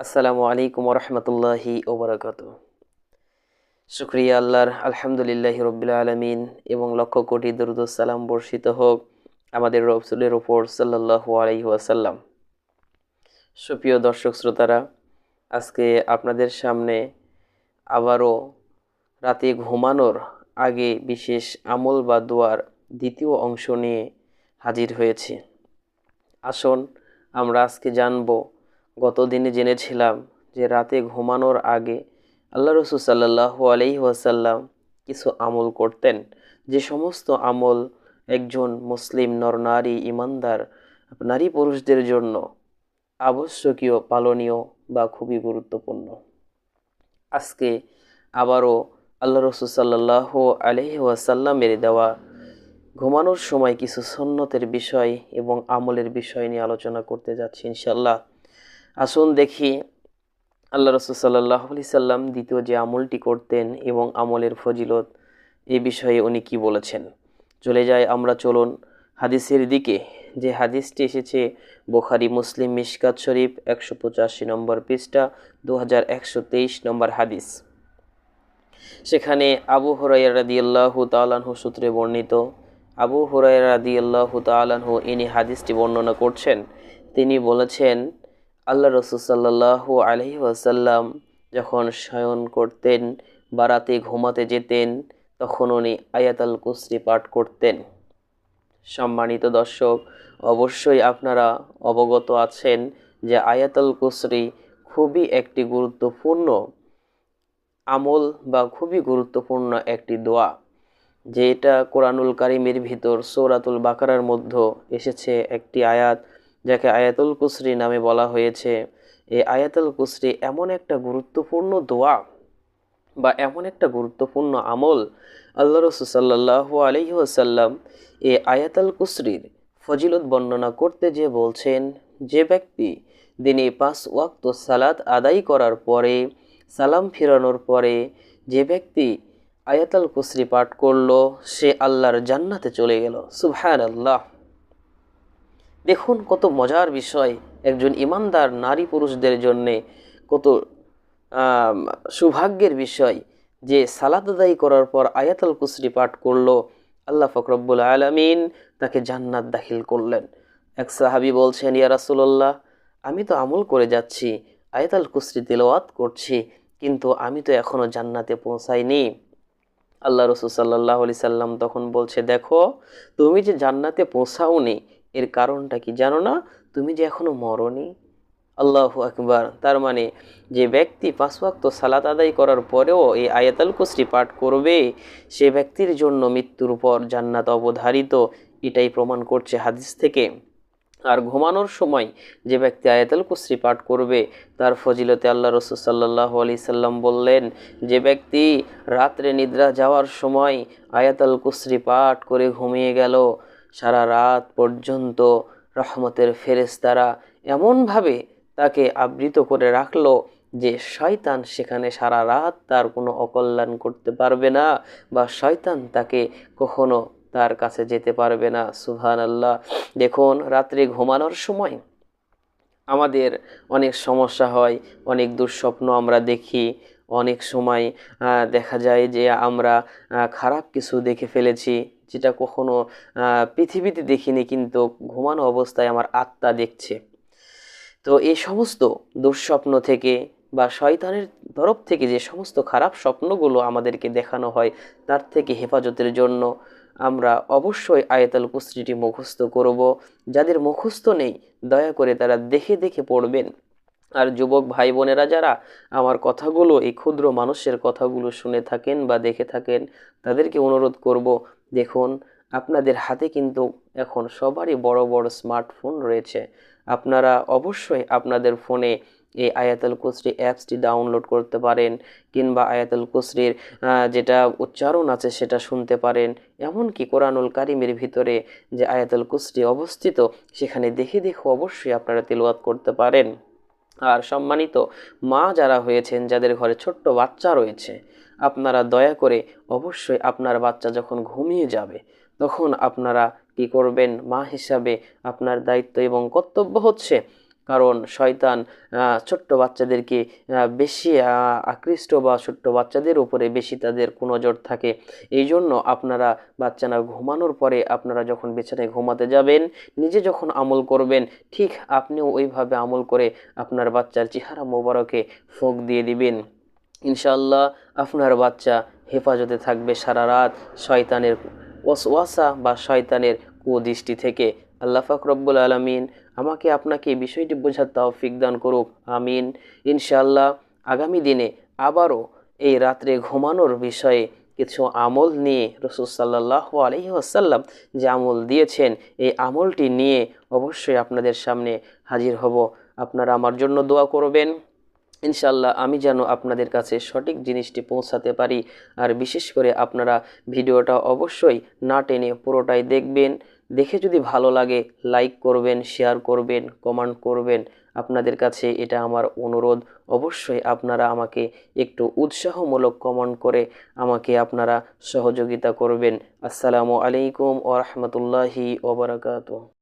আসসালামু আলাইকুম রহমতুল্লাহি ওবরাকাত। শুক্রিয়া আল্লাহর আলহামদুলিল্লাহ রবিল আলমিন এবং লক্ষ কোটি সালাম বর্ষিত হোক আমাদের রসুলের ওপর সাল্লাহু আলাইহি ওয়াসাল্লাম। সুপ্রিয় দর্শক শ্রোতারা, আজকে আপনাদের সামনে আবারও রাতে ঘুমানোর আগে বিশেষ আমল বা দোয়ার দ্বিতীয় অংশ নিয়ে হাজির হয়েছি। আসুন আমরা আজকে জানব গত দিনে জেনেছিলাম যে রাতে ঘুমানোর আগে আল্লাহ রসুল সাল্লাহ ওয়াসাল্লাম কিছু আমল করতেন। যে সমস্ত আমল একজন মুসলিম নরনারী ইমানদার, নারী পুরুষদের জন্য আবশ্যকীয়, পালনীয় বা খুবই গুরুত্বপূর্ণ। আজকে আবারও আল্লাহ রসুল সাল্লাহ আলহি ওয়াসাল্লামের দেওয়া ঘুমানোর সময় কিছু সন্ন্যতের বিষয় এবং আমলের বিষয় নিয়ে আলোচনা করতে যাচ্ছি ইনশাল্লাহ আসুন দেখি আল্লাহ রসুল সাল্লাহ আলি সাল্লাম দ্বিতীয় যে আমলটি করতেন এবং আমলের ফজিলত এ বিষয়ে উনি কি বলেছেন। চলে যায় আমরা, চলুন হাদিসের দিকে। যে হাদিসটি এসেছে বোখারি, মুসলিম, মিশকাত শরীফ একশো পঁচাশি নম্বর পৃষ্ঠা দু হাজার একশো তেইশ নম্বর হাদিস। সেখানে আবু হরাইয়া রাদি আল্লাহু তালাহু সূত্রে বর্ণিত, আবু হরাইয়া রাদি আল্লাহু তালাহু ইনি হাদিসটি বর্ণনা করছেন। তিনি বলেছেন আল্লাহ রসুল সাল্লাহু আলহি ওয়াসাল্লাম যখন শয়ন করতেন বা রাতে ঘুমাতে যেতেন, তখন উনি আয়াতাল কুসরি পাঠ করতেন। সম্মানিত দর্শক, অবশ্যই আপনারা অবগত আছেন যে আয়াতাল কুসরি খুবই একটি গুরুত্বপূর্ণ আমল বা খুবই গুরুত্বপূর্ণ একটি দোয়া, যেটা কোরআনুল কারিমের ভিতর সৌরাতুল বাকারার মধ্যে এসেছে একটি আয়াত যাকে আয়াতুল কুসরি নামে বলা হয়েছে। এই আয়াতুল কুসরি এমন একটা গুরুত্বপূর্ণ দোয়া বা এমন একটা গুরুত্বপূর্ণ আমল আল্লাহ রসুসাল্লাহ আলহিহাসাল্লাম এ আয়াতাল কুসরির ফজিলত বর্ণনা করতে যে বলছেন, যে ব্যক্তি দিনে পাঁচ ওয়াক্ত সালাত আদায় করার পরে, সালাম ফিরানোর পরে যে ব্যক্তি আয়াতাল কুসরি পাঠ করল, সে আল্লাহর জান্নাতে চলে গেল। সুবহান আল্লাহ দেখুন কত মজার বিষয় একজন ইমানদার নারী পুরুষদের জন্যে কত সৌভাগ্যের বিষয় যে সালাদ আদায়ী করার পর আয়াতাল কুসরি পাঠ করল, আল্লাহ ফকরব্বুল আলমিন তাকে জান্নাত দাখিল করলেন। এক সাহাবি বলছেন, ইয়া রাসুল্লাহ আমি তো আমল করে যাচ্ছি, আয়াতাল কুসরি তেলাওয়াত করছি, কিন্তু আমি তো এখনও জান্নাতে পৌঁছাইনি। আল্লাহ রসুল সাল্লাহ আলি সাল্লাম তখন বলছে, দেখো, তুমি যে জান্নাতে পৌঁছাওনি এর কারণটা কি? জানো না? তুমি যে এখনও মরনি, আল্লাহ আকবার। তার মানে যে ব্যক্তি পাঁচ ওয়াক্ত সালাত আদায় করার পরেও এই আয়াতাল কুসরি পাঠ করবে, সে ব্যক্তির জন্য মৃত্যুর পর জান্নাত অবধারিত, এটাই প্রমাণ করছে হাদিস থেকে। আর ঘুমানোর সময় যে ব্যক্তি আয়াতাল কুসরি পাঠ করবে, তার ফজিলতে আল্লাহ রসুল সাল্লাহ আলি সাল্লাম বললেন, যে ব্যক্তি রাত্রে নিদ্রা যাওয়ার সময় আয়াতাল কুসরি পাঠ করে ঘুমিয়ে গেল সারা রাত পর্যন্ত রহমতের ফেরেস্তারা এমনভাবে তাকে আবৃত করে রাখল যে শয়তান সেখানে সারা রাত তার কোনো অকল্যাণ করতে পারবে না বা শয়তান তাকে কখনো তার কাছে যেতে পারবে না। সুহান আল্লাহ দেখুন, রাত্রে ঘুমানোর সময় আমাদের অনেক সমস্যা হয়, অনেক দুঃস্বপ্ন আমরা দেখি অনেক সময় দেখা যায় যে আমরা খারাপ কিছু দেখে ফেলেছি, যেটা কখনো পৃথিবীতে দেখিনি কিন্তু ঘুমানো অবস্থায় আমার আত্মা দেখছে। তো এই সমস্ত দুঃস্বপ্ন থেকে বা শয়তানের তরফ থেকে যে সমস্ত খারাপ স্বপ্নগুলো আমাদেরকে দেখানো হয়, তার থেকে হেফাজতের জন্য আমরা অবশ্যই আয়তাল কুস্তিটি মুখস্থ করব। যাদের মুখস্থ নেই, দয়া করে তারা দেখে দেখে পড়বেন। আর যুবক ভাই বোনেরা যারা আমার কথাগুলো এই ক্ষুদ্র মানুষের কথাগুলো শুনে থাকেন বা দেখে থাকেন, তাদেরকে অনুরোধ করব, দেখুন, আপনাদের হাতে কিন্তু এখন সবারই বড় বড় স্মার্টফোন রয়েছে। আপনারা অবশ্যই আপনাদের ফোনে এই আয়াতুল কুসরি অ্যাপসটি ডাউনলোড করতে পারেন কিংবা আয়াতুল কুসরির যেটা উচ্চারণ আছে সেটা শুনতে পারেন। এমনকি কোরআনুল কারিমের ভিতরে যে আয়াতুল কুসরি অবস্থিত, সেখানে দেখে দেখে অবশ্যই আপনারা তেলওয়াত করতে পারেন। আর সম্মানিত মা যারা হয়েছেন, যাদের ঘরে ছোট্ট বাচ্চা রয়েছে, আপনারা দয়া করে অবশ্যই আপনার বাচ্চা যখন ঘুমিয়ে যাবে, তখন আপনারা কি করবেন? মা হিসাবে আপনার দায়িত্ব এবং কর্তব্য হচ্ছে কারণ শয়তান ছোট্ট বাচ্চাদেরকে বেশি আকৃষ্ট বা ছোট্ট বাচ্চাদের উপরে বেশি তাদের কুনজর থাকে। এই জন্য আপনারা বাচ্চারা ঘুমানোর পরে আপনারা যখন বিছানায় ঘুমাতে যাবেন, নিজে যখন আমল করবেন, ঠিক আপনিও ওইভাবে আমল করে আপনার বাচ্চার চেহারা মোবারকে ফোক দিয়ে দিবেন। ইনশাল্লাহ আপনার বাচ্চা হেফাজতে থাকবে সারা রাত শয়তানের ওয়াসওয়াসা বা শয়তানের কুদৃষ্টি থেকে। আল্লাহ পাক রব্বুল আলমিন আমাকে আপনাকে বিষয়টি বোঝার তৌফিক দান করুক, আমিন। ইনশাল্লাহ আগামী দিনে আবারও এই রাত্রে ঘুমানোর বিষয়ে কিছু আমল নিয়ে রসুল সাল্লাহ আলহি আসাল্লাম যে আমল দিয়েছেন, এই আমলটি নিয়ে অবশ্যই আপনাদের সামনে হাজির হব। আপনারা আমার জন্য দোয়া করবেন। ইনশাল্লাহ আমি যেন আপনাদের কাছে সঠিক জিনিসটি পৌঁছাতে পারি। আর বিশেষ করে আপনারা ভিডিওটা অবশ্যই না টেনে পুরোটাই দেখবেন। দেখে যদি ভালো লাগে লাইক করবেন শেয়ার করবেন কমেন্ট করবেন। আপনাদের কাছে এটা আমার অনুরোধ। অবশ্যই আপনারা আমাকে একটু উৎসাহমূলক কমেন্ট করে আমাকে আপনারা সহযোগিতা করবেন। আসসালামু আলাইকুম ও রহমতুল্লাহি ওবরাকাতু